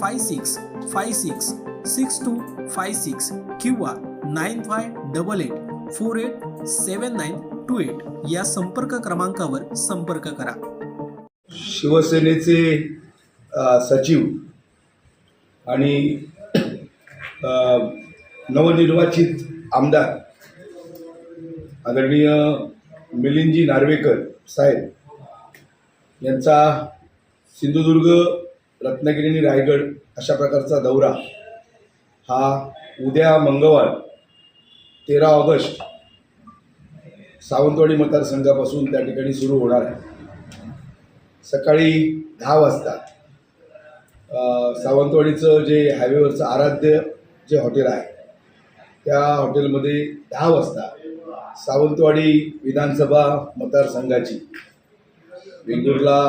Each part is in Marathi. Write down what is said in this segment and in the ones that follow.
five six five six six two five six किंवा nine five double eight four eight seven nine two eight या संपर्क क्रमांकावर संपर्क करा. शिवसेनेचे सचिव आणि नवनिर्वाचित आमदार आदरणीय मिलिंदजी नार्वेकर साहेब यांचा सिंधुदुर्ग रत्नागिरी आणि रायगड अशा प्रकारचा दौरा हा उद्या मंगळवार तेरा ऑगस्ट सावंतवाडी मतदारसंघापासून त्या ठिकाणी सुरू होणार आहे. सकाळी दहा वाजता सावंतवाडीचं जे हायवेवरचं आराध्य जे हॉटेल आहे त्या हॉटेलमध्ये दहा वाजता सावंतवाडी विधानसभा मतदारसंघाची वेंगुर्ला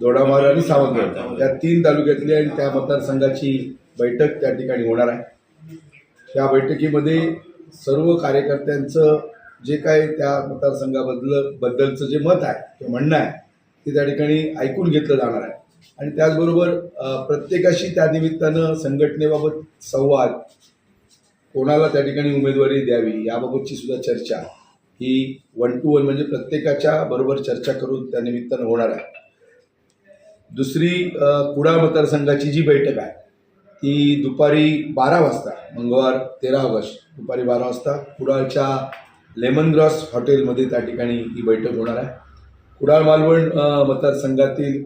दोडामार आणि सावंतवाडी. या तीन तालुक्यातली आणि त्या मतदारसंघाची बैठक त्या ठिकाणी होणार आहे. त्या बैठकीमध्ये सर्व कार्यकर्त्यांचं जे काय त्या मतदारसंघाबद्दल बद्दलचं जे मत आहे किंवा म्हणणं आहे ते त्या ठिकाणी ऐकून घेतलं जाणार आहे. आणि त्याचबरोबर प्रत्येकाशी त्या निमित्तानं संघटनेबाबत संवाद कोणाला त्या ठिकाणी उमेदवारी द्यावी याबाबतची सुद्धा चर्चा ही वन टू वन म्हणजे प्रत्येकाच्या बरोबर चर्चा करून त्या निमित्तानं होणार आहे. दुसरी कुडाळ मतदारसंघाची जी बैठक आहे ती दुपारी बारा वाजता मंगळवार तेरा ऑगस्ट दुपारी बारा वाजता कुडाळच्या लेमन ग्रॉस हॉटेलमध्ये त्या ठिकाणी ही बैठक होणार आहे. कुडाळ मालवण मतदारसंघातील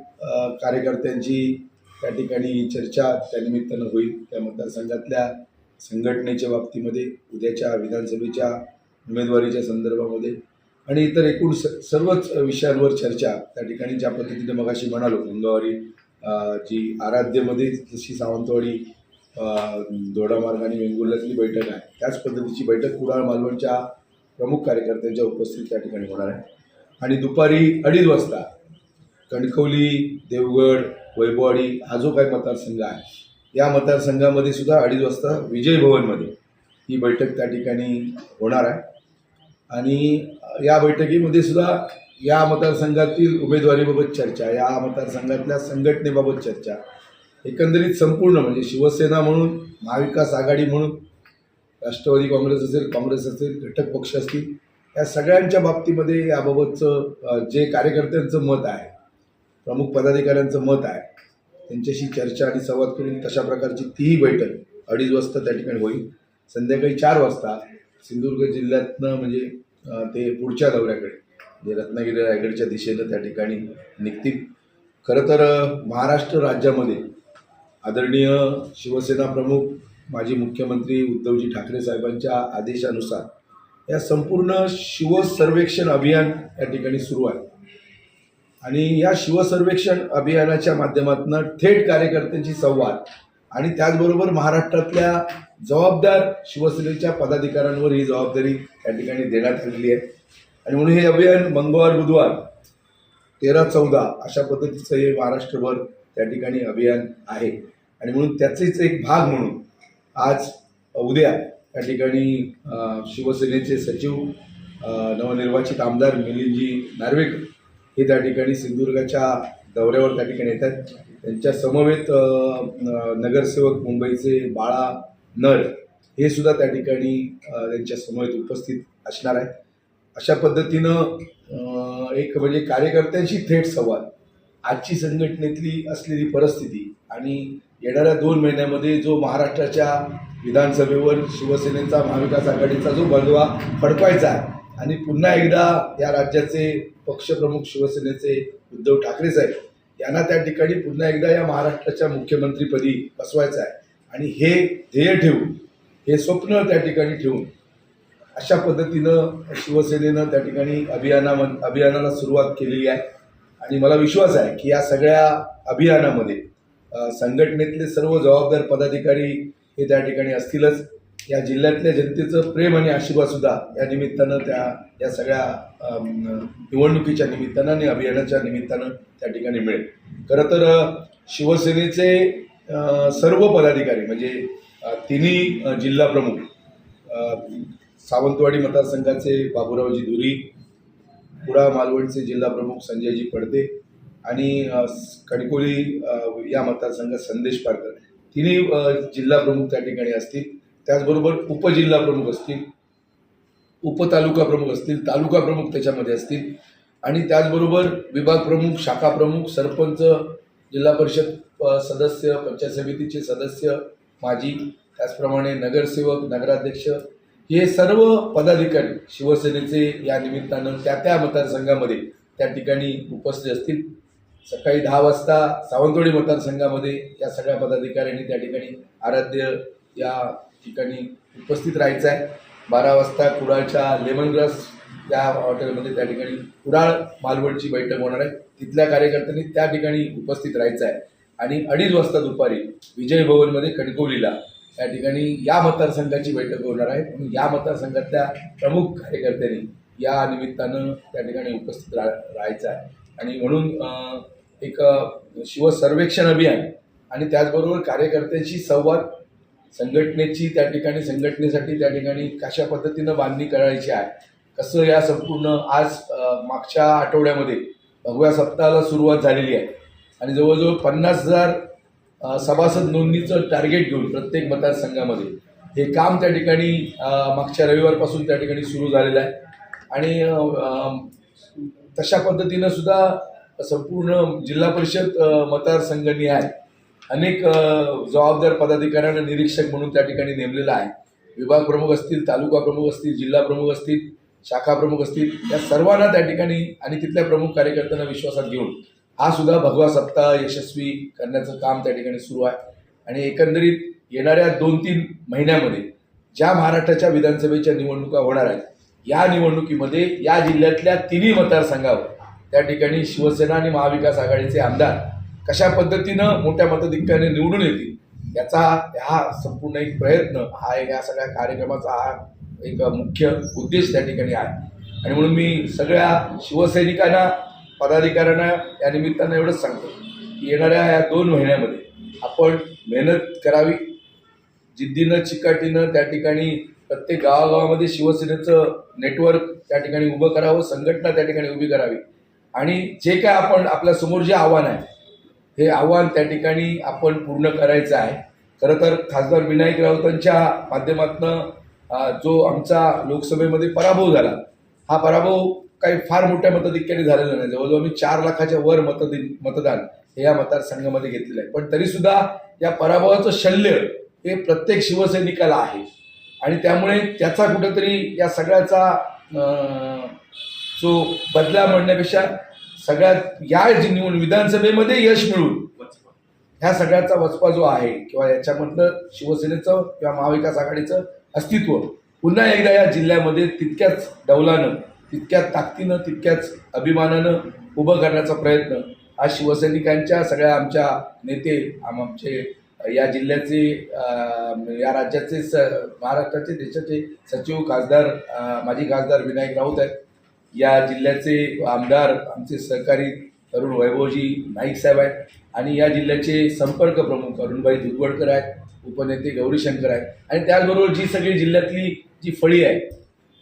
कार्यकर्त्यांची त्या ठिकाणी चर्चा त्यानिमित्तानं होईल. त्या मतदारसंघातल्या संघटनेच्या बाबतीमध्ये उद्याच्या विधानसभेच्या उमेदवारीच्या संदर्भामध्ये आणि इतर एकूण स सर्वच विषयांवर चर्चा त्या ठिकाणी ज्या पद्धतीने मगाशी म्हणालो मंगळवारी जी आराध्यमध्ये जशी सावंतवाडी अ, दोडामार्ग आणि वेंगुर्ल्यातली बैठक आहे त्याच पद्धतीची बैठक कुडाळ मालवणच्या प्रमुख कार्यकर्त्यांच्या उपस्थित त्या ठिकाणी होणार आहे. आणि दुपारी अडीच वाजता कणकवली देवगड वैभववाडी हा जो काही मतदारसंघ आहे या मतदारसंघामध्ये सुद्धा अडीच वाजता विजय भवनमध्ये ही बैठक त्या ठिकाणी होणार आहे. आणि या बैठकीमध्ये सुद्धा या मतदारसंघातील उमेदवारीबाबत चर्चा या मतदारसंघातल्या संघटनेबाबत चर्चा एकंदरीत संपूर्ण म्हणजे शिवसेना म्हणून महाविकास आघाडी म्हणून राष्ट्रवादी काँग्रेस असेल काँग्रेस असेल घटक पक्ष असतील या सगळ्यांच्या बाबतीमध्ये याबाबतचं जे कार्यकर्त्यांचं मत आहे प्रमुख पदाधिकाऱ्यांचं मत आहे त्यांच्याशी चर्चा आणि संवाद करून तशा प्रकारची तीही बैठक अडीच वाजता त्या ठिकाणी होईल. संध्याकाळी चार वाजता सिंधुदुर्ग जिल्ह्यातनं म्हणजे ते पुढच्या दौऱ्याकडे म्हणजे रत्नागिरी रायगडच्या दिशेनं त्या ठिकाणी निघतील. खरं तर महाराष्ट्र राज्यामध्ये आदरणीय शिवसेना प्रमुख माजी मुख्यमंत्री उद्धवजी ठाकरे साहेबांच्या आदेशानुसार या संपूर्ण शिवसर्वेक्षण अभियान या ठिकाणी सुरू आहे. आणि या शिवसर्वेक्षण अभियानाच्या माध्यमातून थेट कार्यकर्त्यांशी संवाद आणि त्याचबरोबर महाराष्ट्रातल्या जबाबदार शिवसेनेच्या पदाधिकाऱ्यांवर ही जबाबदारी या ठिकाणी देण्यात आलेली आहे. आणि म्हणून हे अभियान मंगळवार बुधवार तेरा चौदा अशा पद्धतीचं हे महाराष्ट्रभर त्या ठिकाणी अभियान आहे. आणि म्हणून त्याचेच एक भाग म्हणून आज उद्या त्या ठिकाणी शिवसेनेचे सचिव नवनिर्वाचित आमदार मिलिंदजी नार्वेकर हे त्या ठिकाणी सिंधुदुर्गाच्या दौऱ्यावर त्या ठिकाणी येतात त्यांच्या समवेत नगरसेवक मुंबईचे बाळा नर हे सुद्धा त्या ठिकाणी त्यांच्या समवेत उपस्थित असणार आहेत. अशा पद्धतीनं एक म्हणजे कार्यकर्त्यांशी थेट संवाद आजची संघटनेतली असलेली परिस्थिती आणि येणाऱ्या दोन महिन्यामध्ये जो महाराष्ट्राच्या विधानसभेवर शिवसेनेचा महाविकास आघाडीचा जो बंधवा फडकवायचा आहे आणि पुन्हा एकदा या राज्याचे पक्षप्रमुख शिवसेनेचे उद्धव ठाकरे साहेब यांना त्या ठिकाणी पुन्हा एकदा या महाराष्ट्राच्या मुख्यमंत्रीपदी बसवायचं आहे. आणि हे ध्येय ठेवून हे स्वप्न त्या ठिकाणी ठेवून अशा पद्धतीनं शिवसेनेनं त्या ठिकाणी अभियाना अभियानाला सुरुवात केलेली आहे. आणि मला विश्वास आहे की या सगळ्या अभियानामध्ये संघटनेतले सर्व जबाबदार पदाधिकारी हे त्या ठिकाणी असतीलच. या जिल्ह्यातल्या जनतेचं प्रेम आणि आशीर्वाद सुद्धा या निमित्तानं त्या या सगळ्या निवडणुकीच्या निमित्तानं आणि अभियानाच्या निमित्तानं त्या ठिकाणी मिळेल. खरं तर शिवसेनेचे सर्व पदाधिकारी म्हणजे तिन्ही जिल्हाप्रमुख सावंतवाडी मतदारसंघाचे बाबुरावजी धुरी कुडा मालवणचे जिल्हाप्रमुख संजयजी पडदे आणि कणकोली या मतदारसंघात संदेश पारकर तिन्ही जिल्हाप्रमुख त्या ठिकाणी असतील. त्याचबरोबर उपजिल्हा प्रमुख असतील उपतालुका प्रमुख असतील तालुका प्रमुख त्याच्यामध्ये असतील. आणि त्याचबरोबर विभाग प्रमुख शाखा प्रमुख सरपंच जिल्हा परिषद सदस्य पंचायत समितीचे सदस्य माजी त्याचप्रमाणे नगरसेवक नगराध्यक्ष हे सर्व पदाधिकारी शिवसेनेचे या निमित्तानं त्या त्या मतदारसंघामध्ये त्या ठिकाणी उपस्थित असतील. सकाळी दहा वाजता सावंतवाडी मतदारसंघामध्ये या सगळ्या पदाधिकाऱ्यांनी त्या ठिकाणी आराध्य या ठिकाणी उपस्थित राहायचं आहे बारा वाजता कुडाळच्या लेमन ग्रास त्या हॉटेलमध्ये त्या ठिकाणी कुडाळ मालवणची बैठक होणार आहे. तिथल्या कार्यकर्त्यांनी त्या ठिकाणी उपस्थित राहायचं आहे आणि अडीच वाजता दुपारी विजय भवनमध्ये कणकवलीला या ठिकाणी या मतदारसंघाची बैठक होणार आहे. म्हणून या मतदारसंघातल्या प्रमुख कार्यकर्त्यांनी या निमित्तानं त्या ठिकाणी उपस्थित रा राहायचं आहे आणि म्हणून एक शिवसर्वेक्षण अभियान आणि त्याचबरोबर कार्यकर्त्यांशी संवाद संघटनेची त्या ठिकाणी संघटनेसाठी त्या ठिकाणी कशा पद्धतीनं बांधणी करायची आहे? कसं या संपूर्ण आज मागच्या आठवड्यामध्ये भगव्या सप्ताहाला सुरुवात झालेली आहे. आणि जवळजवळ पन्नास हजार सभासद नोंदणीचं टार्गेट घेऊन प्रत्येक मतदारसंघामध्ये हे काम त्या ठिकाणी मागच्या रविवारपासून त्या ठिकाणी सुरू झालेलं आहे. आणि तशा पद्धतीनं सुद्धा संपूर्ण जिल्हा परिषद मतदारसंघांनी आहे. अनेक जबाबदार पदाधिकाऱ्यांना निरीक्षक म्हणून त्या ठिकाणी नेमलेला आहे. विभाग प्रमुख असतील तालुका प्रमुख असतील जिल्हा प्रमुख असतील शाखा प्रमुख असतील या सर्वांना त्या ठिकाणी आणि तिथल्या प्रमुख कार्यकर्त्यांना विश्वासात घेऊन हा सुद्धा भगवा सप्ताह यशस्वी करण्याचं काम त्या ठिकाणी सुरू आहे. आणि एकंदरीत येणाऱ्या दोन तीन महिन्यामध्ये ज्या महाराष्ट्राच्या विधानसभेच्या निवडणुका होणार आहेत या निवडणुकीमध्ये या जिल्ह्यातल्या तिन्ही मतदारसंघावर त्या ठिकाणी शिवसेना आणि महाविकास आघाडीचे आमदार कशा पद्धतीनं मोठ्या मताधिक्याने निवडून येतील याचा हा संपूर्ण एक प्रयत्न हा एक या सगळ्या कार्यक्रमाचा हा एक मुख्य उद्देश त्या ठिकाणी आहे. आणि म्हणून मी सगळ्या शिवसैनिकांना पदाधिकाऱ्यांना या निमित्तानं एवढंच सांगतो की येणाऱ्या या दोन महिन्यामध्ये आपण मेहनत करावी जिद्दीनं चिकाटीनं त्या ठिकाणी प्रत्येक गावागावामध्ये शिवसेनेचं नेटवर्क त्या ठिकाणी उभं करावं संघटना त्या ठिकाणी उभी करावी. आणि जे काय आपण आपल्यासमोर जे आव्हान आहे हे आव्हान त्या ठिकाणी आपण पूर्ण करायचं आहे. खरं तर खासदार विनायक राऊतांच्या माध्यमातनं जो आमचा लोकसभेमध्ये पराभव झाला हा पराभव काही फार मोठ्या मताधिक्याने झालेला नाही. जवळजवळ आम्ही चार लाखाच्या वर मतदिन मतदान हे या मतदारसंघामध्ये घेतलेलं आहे. पण तरीसुद्धा या पराभवाचं शल्य हे प्रत्येक शिवसैनिकाला आहे. आणि त्यामुळे त्याचा कुठेतरी या सगळ्याचा जो बदला म्हणण्यापेक्षा सगळ्यात या जी विधानसभेमध्ये यश मिळून ह्या सगळ्याचा वचपा जो आहे किंवा याच्यामधलं शिवसेनेचं किंवा महाविकास आघाडीचं अस्तित्व पुन्हा एकदा या जिल्ह्यामध्ये तितक्याच डौलानं तितक्याच ताकदीनं तितक्याच अभिमानानं उभं करण्याचा प्रयत्न हा शिवसैनिकांच्या सगळ्या आमच्या नेते आम- आमचे या जिल्ह्याचे या राज्याचे स महाराष्ट्राचे देशाचे सचिव खासदार माजी खासदार विनायक राऊत आहेत. या जिल्ह्याचे आमदार आमचे सहकारी तरुण वैभवजी नाईक साहेब आहेत आणि या जिल्ह्याचे संपर्क प्रमुख अरुणबाई दुधवडकर आहेत उपनेते गौरीशंकर आहेत. आणि त्याचबरोबर जी सगळी जिल्ह्यातली जी फळी आहे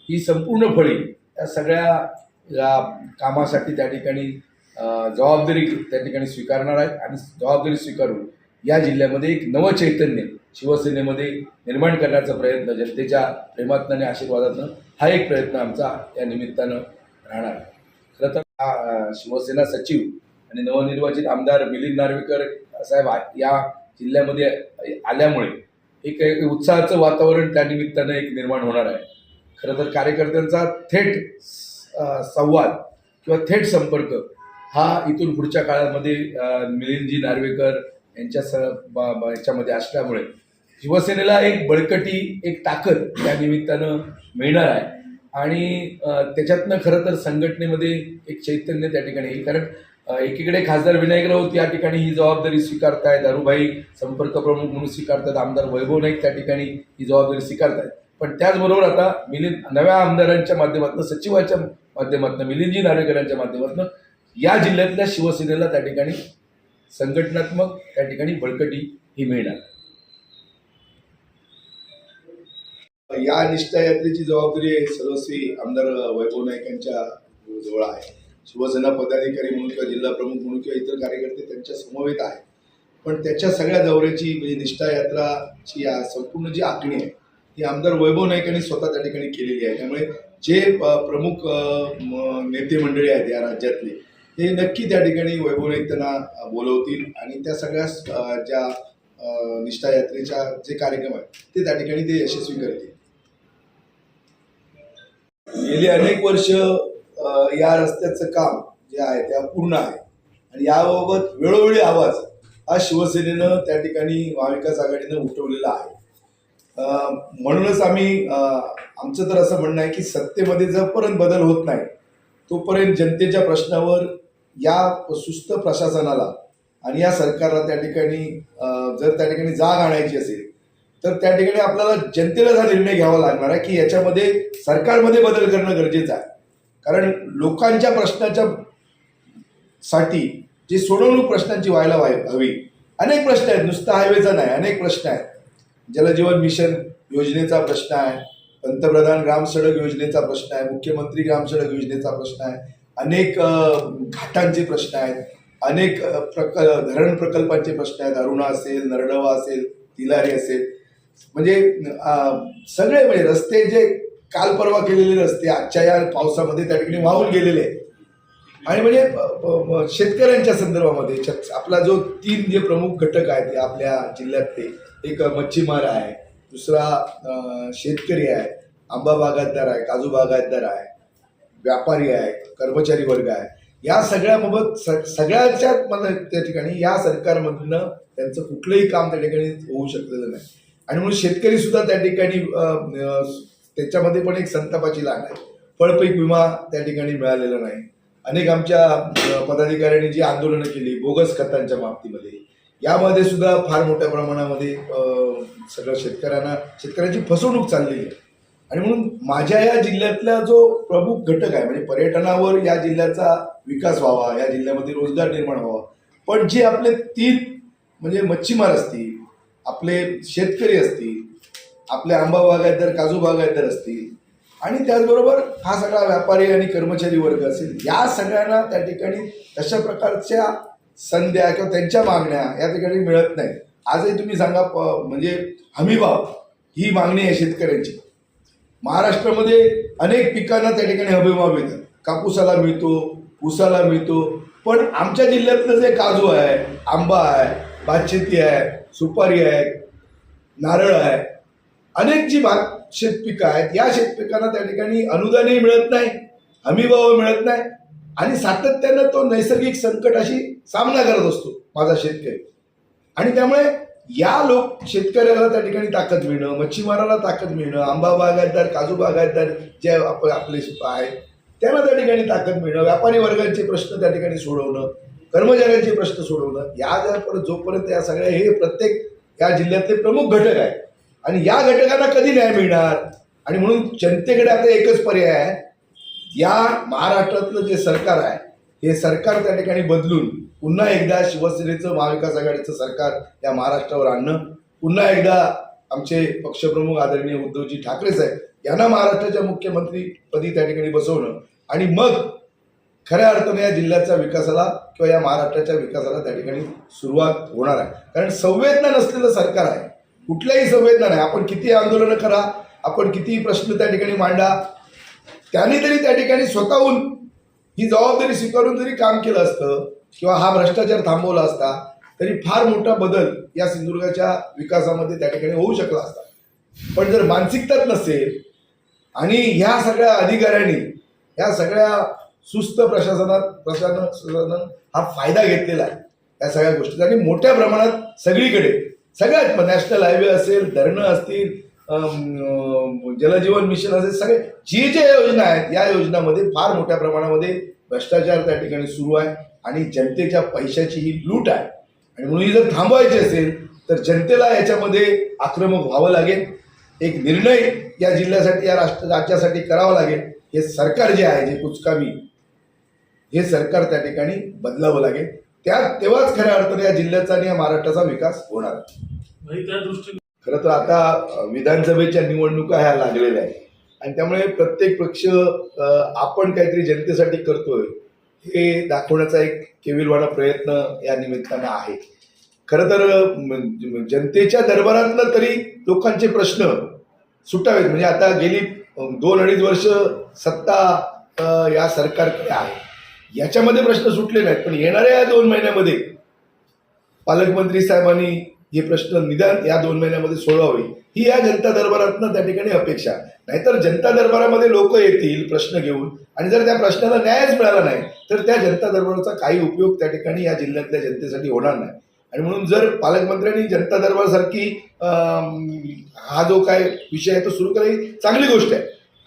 ही संपूर्ण फळी या सगळ्या या कामासाठी त्या ठिकाणी जबाबदारी त्या ठिकाणी स्वीकारणार आहेत आणि जबाबदारी स्वीकारून या जिल्ह्यामध्ये एक नवं चैतन्य शिवसेनेमध्ये निर्माण करण्याचा प्रयत्न जनतेच्या प्रेमातनं आणि आशीर्वादातनं हा एक प्रयत्न आमचा या निमित्तानं राहणार. खरं तर हा, शिवसेना सचिव आणि नवनिर्वाचित आमदार मिलिंद नार्वेकर साहेब या जिल्ह्यामध्ये आल्यामुळे एक एक उत्साहाचं वातावरण त्या निमित्तानं एक निर्माण होणार आहे. खरं तर कार्यकर्त्यांचा थेट संवाद किंवा थेट संपर्क हा इथून पुढच्या काळामध्ये मिलिंदजी नार्वेकर यांच्या स ब- ब- याच्यामध्ये असल्यामुळे शिवसेनेला एक बळकटी एक ताकद त्या निमित्तानं मिळणार आहे. आणि त्याच्यातनं खरं तर संघटनेमध्ये एक चैतन्य त्या ठिकाणी येईल. कारण एकीकडे खासदार विनायक राऊत या ठिकाणी ही जबाबदारी स्वीकारतायत अरुभाई संपर्क प्रमुख म्हणून स्वीकारतात आमदार वैभव नाईक त्या ठिकाणी ही जबाबदारी स्वीकारतायत. पण त्याचबरोबर आता मिलिंद नव्या आमदारांच्या माध्यमातून सचिवाच्या माध्यमातून मिलिंदजी नार्वेकरांच्या माध्यमातून या जिल्ह्यातल्या शिवसेनेला त्या ठिकाणी संघटनात्मक त्या ठिकाणी बळकटी ही मिळणार. या निष्ठा यात्रेची जबाबदारी सर्वस्वी आमदार वैभव नाईक यांच्या जवळ आहे. शिवसेना पदाधिकारी म्हणून किंवा जिल्हा प्रमुख म्हणून किंवा इतर कार्यकर्ते त्यांच्या समवेत आहेत पण त्याच्या सगळ्या दौऱ्याची म्हणजे निष्ठा यात्राची या संपूर्ण जी आखणी आहे ती आमदार वैभव नाईक यांनी स्वतः त्या ठिकाणी केलेली आहे. त्यामुळे जे प्रमुख नेते मंडळी आहेत या राज्यातले ते नक्की त्या ठिकाणी वैभव नाईक त्यांना बोलवतील आणि त्या सगळ्या ज्या अ, निष्ठा यात्रेच्या जे कार्यक्रम आहेत ते त्या ठिकाणी ते यशस्वी करतील. गेली अनेक वर्ष या रस्त्याचं काम जे आहे ते अपूर्ण आहे. आणि याबाबत वेळोवेळी आवाज हा शिवसेनेनं त्या ठिकाणी महाविकास आघाडीनं उठवलेला आहे. म्हणूनच आम्ही आमचं तर असं म्हणणं आहे की सत्तेमध्ये जोपर्यंत बदल होत नाही तोपर्यंत जनतेच्या प्रश्नावर या सुस्त प्रशासनाला आणि या सरकारला त्या ठिकाणी जर त्या ठिकाणी जाग आणायची असेल तर त्या ठिकाणी आपल्याला जनतेला हा निर्णय घ्यावा लागणार आहे की याच्यामध्ये सरकारमध्ये बदल करणं गरजेचं आहे. कारण लोकांच्या प्रश्नाच्या साठी जी सोडवणूक प्रश्नांची व्हायला व्हाय- हवी. अनेक प्रश्न आहेत. नुसता हायवेचा नाही. अनेक प्रश्न आहेत. जलजीवन मिशन योजनेचा प्रश्न आहे. पंतप्रधान ग्राम सडक योजनेचा प्रश्न आहे. मुख्यमंत्री ग्राम सडक योजनेचा प्रश्न आहे. अनेक घाटांचे प्रश्न आहेत. अनेक प्रक धरण प्रकल्पांचे प्रश्न आहेत. अरुणा असेल नरडवा असेल तिलारी असेल. म्हणजे सगळे म्हणजे रस्ते जे काल परवा केलेले रस्ते आजच्या या पावसामध्ये त्या ठिकाणी वाहून गेलेले आणि म्हणजे शेतकऱ्यांच्या संदर्भामध्ये आपला जो तीन जे प्रमुख घटक आहेत आपल्या जिल्ह्यातले एक मच्छीमार आहे दुसरा शेतकरी आहे आंबा बागायतदार आहे काजू बागायतदार आहे व्यापारी आहे कर्मचारी वर्ग आहे या सगळ्याबाबत सगळ्याच्या मला त्या ठिकाणी या सरकारमधनं त्यांचं कुठलंही काम त्या ठिकाणी होऊ शकलेलं नाही. आणि म्हणून शेतकरी सुद्धा त्या ठिकाणी त्याच्यामध्ये पण एक संतापाची लाट आहे. फळपीक विमा त्या ठिकाणी मिळालेला नाही. अनेक आमच्या पदाधिकाऱ्यांनी जी आंदोलनं केली बोगस खतांच्या बाबतीमध्ये यामध्ये सुद्धा फार मोठ्या प्रमाणामध्ये सगळं शेतकऱ्यांना शेतकऱ्यांची फसवणूक चाललेली आहे. आणि म्हणून माझ्या या जिल्ह्यातला जो प्रमुख घटक आहे म्हणजे पर्यटनावर या जिल्ह्याचा विकास व्हावा या जिल्ह्यामध्ये रोजगार निर्माण व्हावा पण जे आपले तीन म्हणजे मच्छीमार असतील आपले शेतकरी असतील आपले आंबा बागायतदार काजू बागायतदार असतील आणि त्याचबरोबर हा सगळा व्यापारी आणि कर्मचारी वर्ग असेल या सगळ्यांना त्या ठिकाणी तशा प्रकारच्या संध्या किंवा त्यांच्या मागण्या या ठिकाणी मिळत नाहीत. आजही तुम्ही सांगा प- म्हणजे हमीभाव ही मागणी आहे शेतकऱ्यांची. महाराष्ट्रामध्ये अनेक पिकांना त्या ठिकाणी हमीभाव मिळतात. कापूसाला मिळतो ऊसाला मिळतो पण आमच्या जिल्ह्यातलं जे काजू आहे आंबा आहे भातशेती आहे सुपारी आहे नारळ आहे अनेक जी भात शेतपिकं आहेत या शेतपिकांना त्या ठिकाणी अनुदानही मिळत नाही हमीभाव मिळत नाही आणि सातत्यानं तो नैसर्गिक संकटाशी सामना करत असतो माझा शेतकरी. आणि त्यामुळे या लोक शेतकऱ्याला त्या ठिकाणी ताकद मिळणं मच्छीमाराला ताकद मिळणं आंबा बागायतदार काजू बागायतदार जे आप आपले आहेत त्यांना त्या ठिकाणी ताकद मिळणं व्यापारी वर्गांचे प्रश्न त्या ठिकाणी सोडवणं कर्मचाऱ्यांचे प्रश्न सोडवणं या ज्या परत जोपर्यंत या सगळ्या हे प्रत्येक या जिल्ह्यातले प्रमुख घटक आहेत आणि या घटकांना कधी न्याय मिळणार? आणि म्हणून जनतेकडे आता एकच पर्याय आहे या महाराष्ट्रातलं जे सरकार आहे हे सरकार त्या ठिकाणी बदलून पुन्हा एकदा शिवसेनेचं महाविकास आघाडीचं सरकार या महाराष्ट्रावर आणणं पुन्हा एकदा आमचे पक्षप्रमुख आदरणीय उद्धवजी ठाकरे साहेब यांना महाराष्ट्राच्या मुख्यमंत्रीपदी त्या ठिकाणी बसवणं आणि मग खऱ्या अर्थाने या जिल्ह्याच्या विकासाला किंवा या महाराष्ट्राच्या विकासाला त्या ठिकाणी सुरुवात होणार आहे. कारण संवेदना नसलेलं सरकार आहे. कुठल्याही संवेदना नाही. आपण किती आंदोलनं करा आपण कितीही प्रश्न त्या ठिकाणी मांडा त्यांनी तरी त्या ठिकाणी स्वतःहून ही जबाबदारी स्वीकारून जरी काम केलं असतं किंवा हा भ्रष्टाचार थांबवला असता तरी फार मोठा बदल या सिंधुदुर्गाच्या विकासामध्ये त्या ठिकाणी होऊ शकला असता. पण जर मानसिकताच नसेल आणि ह्या सगळ्या अधिकाऱ्यांनी ह्या सगळ्या सुस्त प्रशासनात प्रशासन हा फायदा घेतलेला आहे या सगळ्या गोष्टीचा. आणि मोठ्या प्रमाणात सगळीकडे सगळ्यात नॅशनल हायवे असेल धरणं असतील जलजीवन मिशन असेल सगळे जे जे योजना आहेत या योजनामध्ये फार मोठ्या प्रमाणामध्ये भ्रष्टाचार त्या ठिकाणी सुरू आहे आणि जनतेच्या पैशाची ही लूट आहे. आणि म्हणून ही जर थांबवायची असेल तर जनतेला याच्यामध्ये आक्रमक व्हावं लागेल. एक निर्णय या जिल्ह्यासाठी या राष्ट्र राज्यासाठी करावा लागेल. हे सरकार जे आहे जे कुचकामी हे सरकार त्या ठिकाणी बदलावं लागेल. त्या तेव्हाच खऱ्या अर्थाने या जिल्ह्याचा आणि या महाराष्ट्राचा विकास होणार. म्हणजे त्या दृष्टीने खरं तर आता विधानसभेच्या निवडणुका ह्या लागलेल्या आहेत. आणि त्यामुळे प्रत्येक पक्ष आपण काहीतरी जनतेसाठी करतोय हे दाखवण्याचा एक केविलवाणा प्रयत्न या निमित्तानं आहे. खरं तर अ, म- जनतेच्या दरबारातनं तरी लोकांचे प्रश्न सुटावेत. म्हणजे आता गेली दोन अडीच वर्ष सत्ता या सरकारकडे आहे. याच्यामध्ये प्रश्न सुटले नाहीत पण येणाऱ्या या दोन महिन्यामध्ये पालकमंत्री साहेबांनी हे प्रश्न निदान या दोन महिन्यामध्ये सोडवावे. ही या जनता दरबारातनं त्या ठिकाणी अपेक्षा. नाहीतर जनता दरबारामध्ये लोक येतील प्रश्न घेऊन आणि जर त्या प्रश्नाला न्यायच मिळाला नाही तर त्या जनता दरबाराचा काही उपयोग त्या ठिकाणी या जिल्ह्यातल्या जनतेसाठी होणार नाही. आणि म्हणून जर पालकमंत्र्यांनी जनता दरबारसारखी सारखी हा जो काय विषय आहे तो सुरू करायची चांगली गोष्ट आहे.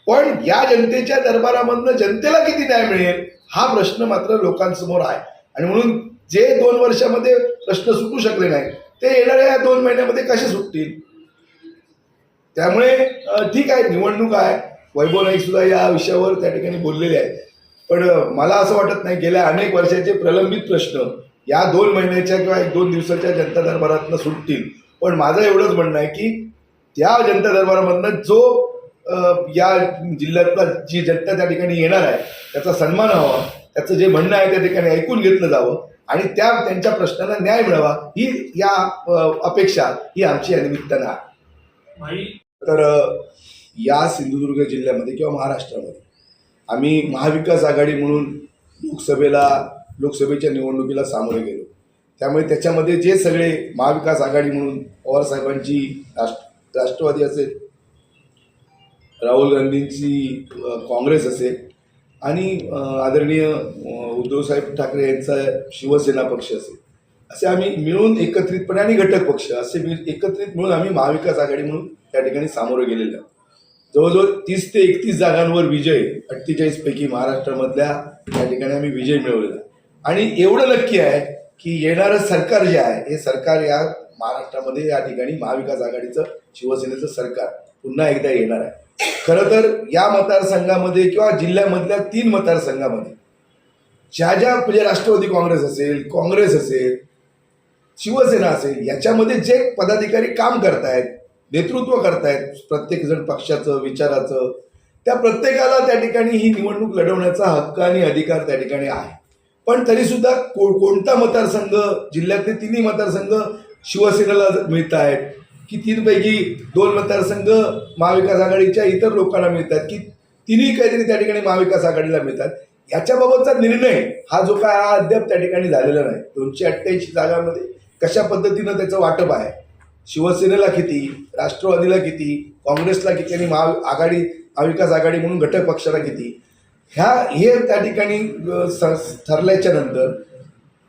पण या जनतेच्या दरबारामधनं जनतेला किती न्याय मिळेल? हा प्रश्न मात्र लोकांसमोर आहे. आणि म्हणून जे दोन वर्षामध्ये प्रश्न सुटू शकले नाही ते येणाऱ्या या दोन महिन्यामध्ये कसे सुटतील? त्यामुळे ठीक आहे निवडणूक आहे. वैभव नाईक सुद्धा या विषयावर त्या ठिकाणी बोललेले आहेत. पण मला असं वाटत नाही गेल्या अनेक वर्षाचे प्रलंबित प्रश्न या दोन महिन्याच्या किंवा एक दोन दिवसाच्या जनता दरबारातनं सुटतील. पण माझं एवढंच म्हणणं आहे की त्या जनता दरबारामधनं जो या जिल्ह्यातला जी जनता त्या ठिकाणी येणार आहे त्याचा सन्मान व्हावा त्याचं जे म्हणणं आहे त्या ठिकाणी ऐकून घेतलं जावं आणि त्या त्यांच्या प्रश्नाला न्याय मिळावा ही या अपेक्षा ही आमची या निमित्तानं आहे. तर या सिंधुदुर्ग जिल्ह्यामध्ये किंवा महाराष्ट्रामध्ये आम्ही महाविकास आघाडी म्हणून लोकसभेला लोकसभेच्या निवडणुकीला सामोरे गेलो. त्यामुळे त्याच्यामध्ये जे सगळे महाविकास आघाडी म्हणून पवारसाहेबांची राष्ट्र राष्ट्रवादी असेल राहुल गांधींची काँग्रेस असेल आणि आदरणीय उद्धवसाहेब ठाकरे यांचा शिवसेना पक्ष असेल असे आम्ही मिळून एकत्रितपणे आणि घटक पक्ष असे मिळ एकत्रित मिळून आम्ही महाविकास आघाडी म्हणून त्या ठिकाणी सामोरं गेलेलो आहोत. जवळजवळ तीस ते एकतीस जागांवर विजय अठ्ठेचाळीसपैकी महाराष्ट्रामधल्या त्या ठिकाणी आम्ही विजय मिळवलेला आणि एवढं नक्की आहे की येणारं सरकार जे आहे हे सरकार या महाराष्ट्रामध्ये या ठिकाणी महाविकास आघाडीचं शिवसेनेचं सरकार पुन्हा एकदा येणार आहे. खरं तर या मतदारसंघामध्ये किंवा जिल्ह्यामधल्या तीन मतदारसंघामध्ये ज्या ज्या म्हणजे राष्ट्रवादी काँग्रेस असेल काँग्रेस असेल शिवसेना असेल याच्यामध्ये जे पदाधिकारी काम करतायत नेतृत्व करतायत प्रत्येक जण पक्षाचं विचाराचं त्या प्रत्येकाला त्या ठिकाणी ही निवडणूक लढवण्याचा हक्क आणि अधिकार त्या ठिकाणी आहे. पण तरी सुद्धा को कोणता मतदारसंघ जिल्ह्यातले तिन्ही मतदारसंघ शिवसेनेला मिळत आहेत की तीनपैकी दोन मतदारसंघ महाविकास आघाडीच्या इतर लोकांना मिळतात की तिन्ही काहीतरी त्या ठिकाणी महाविकास आघाडीला मिळतात. याच्याबाबतचा निर्णय हा जो काय हा अद्याप त्या ठिकाणी झालेला नाही. दोनशे अठ्ठ्याऐंशी जागांमध्ये कशा पद्धतीनं त्याचं वाटप आहे? शिवसेनेला किती? राष्ट्रवादीला किती? काँग्रेसला किती? आणि महा आघाडी महाविकास आघाडी म्हणून घटक पक्षाला किती? ह्या हे त्या ठिकाणी ठरल्याच्या नंतर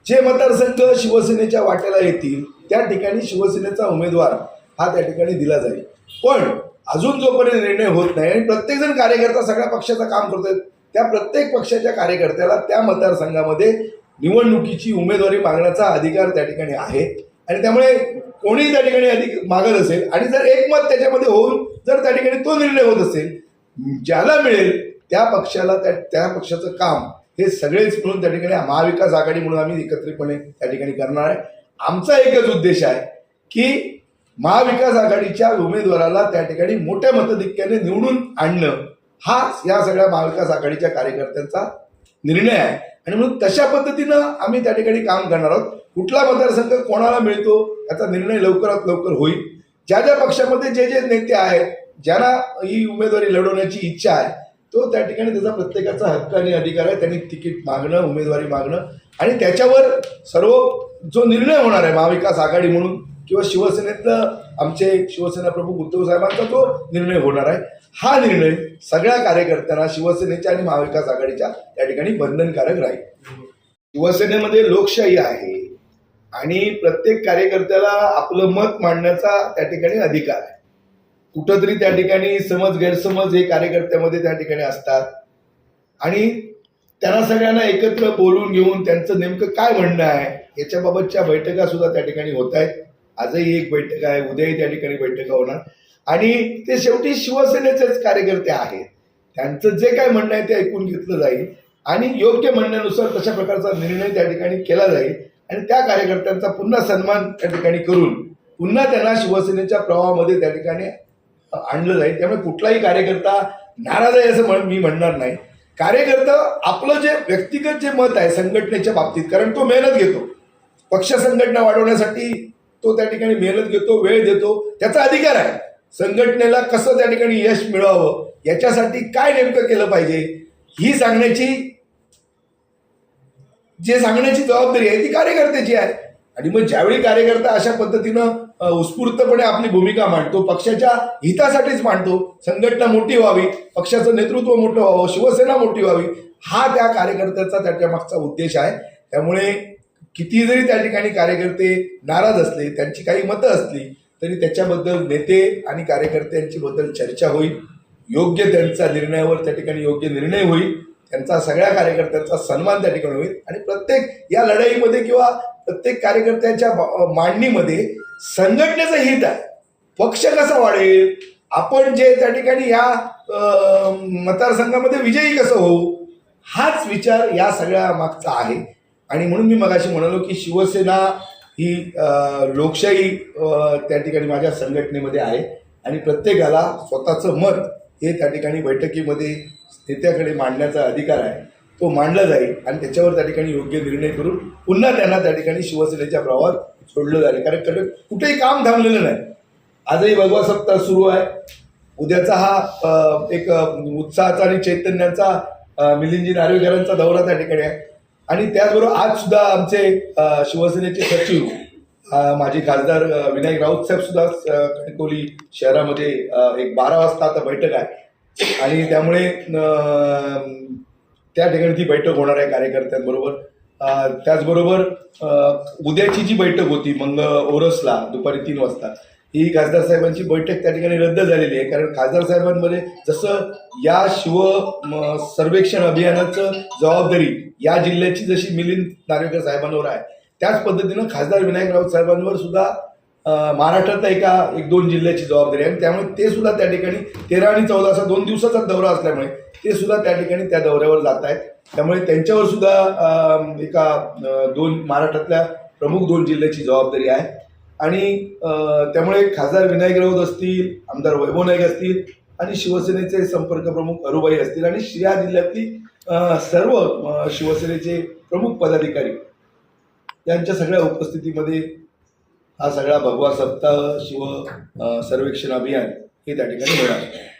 जे मतदारसंघ शिवसेनेच्या वाट्याला येतील त्या ठिकाणी शिवसेनेचा उमेदवार हा त्या ठिकाणी दिला जाईल. पण अजून जोपर्यंत निर्णय होत नाही आणि प्रत्येकजण कार्यकर्ता सगळ्या पक्षाचं काम करतोय त्या प्रत्येक पक्षाच्या कार्यकर्त्याला त्या मतदारसंघामध्ये निवडणुकीची उमेदवारी मागण्याचा अधिकार त्या ठिकाणी आहे. आणि त्यामुळे कोणी त्या ठिकाणी अधिक मागत असेल आणि जर एकमत त्याच्यामध्ये होऊन जर त्या ठिकाणी तो निर्णय होत असेल ज्याला मिळेल त्या पक्षाला त्या त्या पक्षाचं काम हे सगळेच मिळून त्या ठिकाणी महाविकास आघाडी म्हणून आम्ही एकत्रितपणे त्या ठिकाणी करणार आहे. आमचा एकच उद्देश आहे की महाविकास आघाडीच्या उमेदवाराला त्या ठिकाणी मोठ्या मतधिक्याने निवडून आणणं हा या सगळ्या महाविकास आघाडीच्या कार्यकर्त्यांचा निर्णय आहे. आणि म्हणून तशा पद्धतीनं आम्ही त्या ठिकाणी काम करणार आहोत. कुठला मतदारसंघ कोणाला मिळतो याचा निर्णय लवकरात लवकर होईल. ज्या ज्या पक्षामध्ये जे जे नेते आहेत ज्यांना ही उमेदवारी लढवण्याची इच्छा आहे तो त्या ठिकाणी त्याचा प्रत्येकाचा हक्क आणि अधिकार आहे. त्यांनी तिकीट मागणं उमेदवारी मागणं आणि त्याच्यावर सर्व जो निर्णय होणार आहे महाविकास आघाडी म्हणून किंवा शिवसेनेतलं आमचे शिवसेना प्रमुख उद्धव साहेबांचा जो निर्णय होणार आहे हा निर्णय सगळ्या कार्यकर्त्यांना शिवसेनेच्या आणि महाविकास आघाडीच्या त्या ठिकाणी बंधनकारक राहील. शिवसेनेमध्ये लोकशाही आहे आणि प्रत्येक कार्यकर्त्याला आपलं मत मांडण्याचा त्या ठिकाणी अधिकार आहे. कुठंतरी त्या ठिकाणी समज गैरसमज हे कार्यकर्त्यामध्ये त्या ठिकाणी असतात. आणि त्यांना सगळ्यांना एकत्र बोलून घेऊन त्यांचं नेमकं काय म्हणणं आहे याच्याबाबतच्या बैठका सुद्धा त्या ठिकाणी होत आहेत. आजही एक बैठक आहे उद्याही त्या ठिकाणी बैठका होणार. आणि ते शेवटी शिवसेनेचेच कार्यकर्ते आहेत. त्यांचं जे काय म्हणणं आहे ते ऐकून घेतलं जाईल. आणि योग्य म्हणण्यानुसार तशा प्रकारचा निर्णय त्या ठिकाणी केला जाईल. आणि त्या कार्यकर्त्यांचा पुन्हा सन्मान त्या ठिकाणी करून पुन्हा त्यांना शिवसेनेच्या प्रवाहामध्ये त्या ठिकाणी आणलं जाईल. त्यामुळे कुठलाही कार्यकर्ता नाराज आहे असं म्हण- मी म्हणणार नाही. कार्यकर्ता आपलं जे व्यक्तिगत जे मत आहे संघटनेच्या बाबतीत कारण तो मेहनत घेतो. पक्ष संघटना वाढवण्यासाठी तो त्या ठिकाणी मेहनत घेतो वेळ देतो त्याचा अधिकार आहे. संघटनेला कसं त्या ठिकाणी यश मिळवावं याच्यासाठी काय नेमकं केलं पाहिजे ही सांगण्याची जे सांगण्याची जबाबदारी आहे ती कार्यकर्त्याची आहे. आणि मग ज्यावेळी कार्यकर्ता अशा पद्धतीनं उत्स्फूर्तपणे आपली भूमिका मांडतो पक्षाच्या हितासाठीच मांडतो संघटना मोठी व्हावी पक्षाचं नेतृत्व मोठं व्हावं शिवसेना मोठी व्हावी हा त्या कार्यकर्त्याचा त्याच्या मागचा उद्देश आहे. त्यामुळे किती जरी त्या ठिकाणी कार्यकर्ते नाराज असले त्यांची काही मतं असली तरी त्याच्याबद्दल नेते आणि कार्यकर्त्यांची बद्दल चर्चा होईल. योग्य त्यांचा निर्णयावर त्या ठिकाणी योग्य निर्णय होईल. त्यांचा सगळ्या कार्यकर्त्यांचा सन्मान त्या ठिकाणी होईल. आणि प्रत्येक या लढाईमध्ये किंवा प्रत्येक कार्यकर्त्याच्या मांडणीमध्ये संघटनेचं हित आहे. पक्ष कसा वाढेल? आपण जे त्या ठिकाणी या मतदारसंघामध्ये विजयी कसं होऊ? हाच विचार या सगळ्या मागचा आहे. आणि म्हणून मी मगाशी म्हणालो की शिवसेना ही लोकशाही त्या ठिकाणी माझ्या संघटनेमध्ये आहे. आणि प्रत्येकाला स्वतःचं मत हे त्या ठिकाणी बैठकीमध्ये नेत्याकडे मांडण्याचा अधिकार आहे. तो मांडला जाईल आणि त्याच्यावर त्या ठिकाणी योग्य निर्णय करून पुन्हा त्यांना त्या ठिकाणी शिवसेनेच्या प्रवाहात सोडलं जाईल. कारण कडे- कुठेही काम थांबलेलं नाही. आजही भगवा सप्ताह सुरू आहे. उद्याचा हा एक उत्साहाचा आणि चैतन्याचा मिलिंदजी नार्वेकरांचा दौरा त्या ठिकाणी आहे. आणि त्याचबरोबर आज सुद्धा आमचे शिवसेनेचे सचिव माझे खासदार विनायक राऊत साहेब सुद्धा कणकवली शहरामध्ये एक बारा वाजता आता बैठक आहे. आणि त्यामुळे त्या ठिकाणी ती बैठक होणार आहे कार्यकर्त्यांबरोबर. त्याचबरोबर उद्याची जी बैठक होती मंग ओरसला दुपारी तीन वाजता ही खासदार साहेबांची बैठक त्या ठिकाणी रद्द झालेली आहे. कारण खासदार साहेबांमध्ये जसं या शिव म, सर्वेक्षण अभियानाचं जबाबदारी या जिल्ह्याची जशी मिलिंद नार्वेकर साहेबांवर आहे त्याच पद्धतीनं खासदार विनायक राऊत साहेबांवर सुद्धा महाराष्ट्रातल्या एका एक दोन जिल्ह्याची जबाबदारी आहे. आणि त्यामुळे ते सुद्धा त्या ठिकाणी तेरा आणि चौदा असा दोन दिवसाचा दौरा असल्यामुळे ते सुद्धा त्या ठिकाणी त्या दौऱ्यावर जात आहेत. त्यामुळे त्यांच्यावर सुद्धा एका दोन महाराष्ट्रातल्या प्रमुख दोन जिल्ह्याची जबाबदारी आहे. आणि त्यामुळे खासदार विनायक राऊत असतील आमदार वैभव नाईक असतील आणि शिवसेनेचे संपर्क प्रमुख अरुबाई असतील आणि या जिल्ह्यातली सर्व शिवसेनेचे प्रमुख पदाधिकारी. यांच्या सगळ्या उपस्थितीमध्ये हा सगळा भगवा सप्ताह शिव सर्वेक्षण अभियान हे त्या ठिकाणी होणार. आहे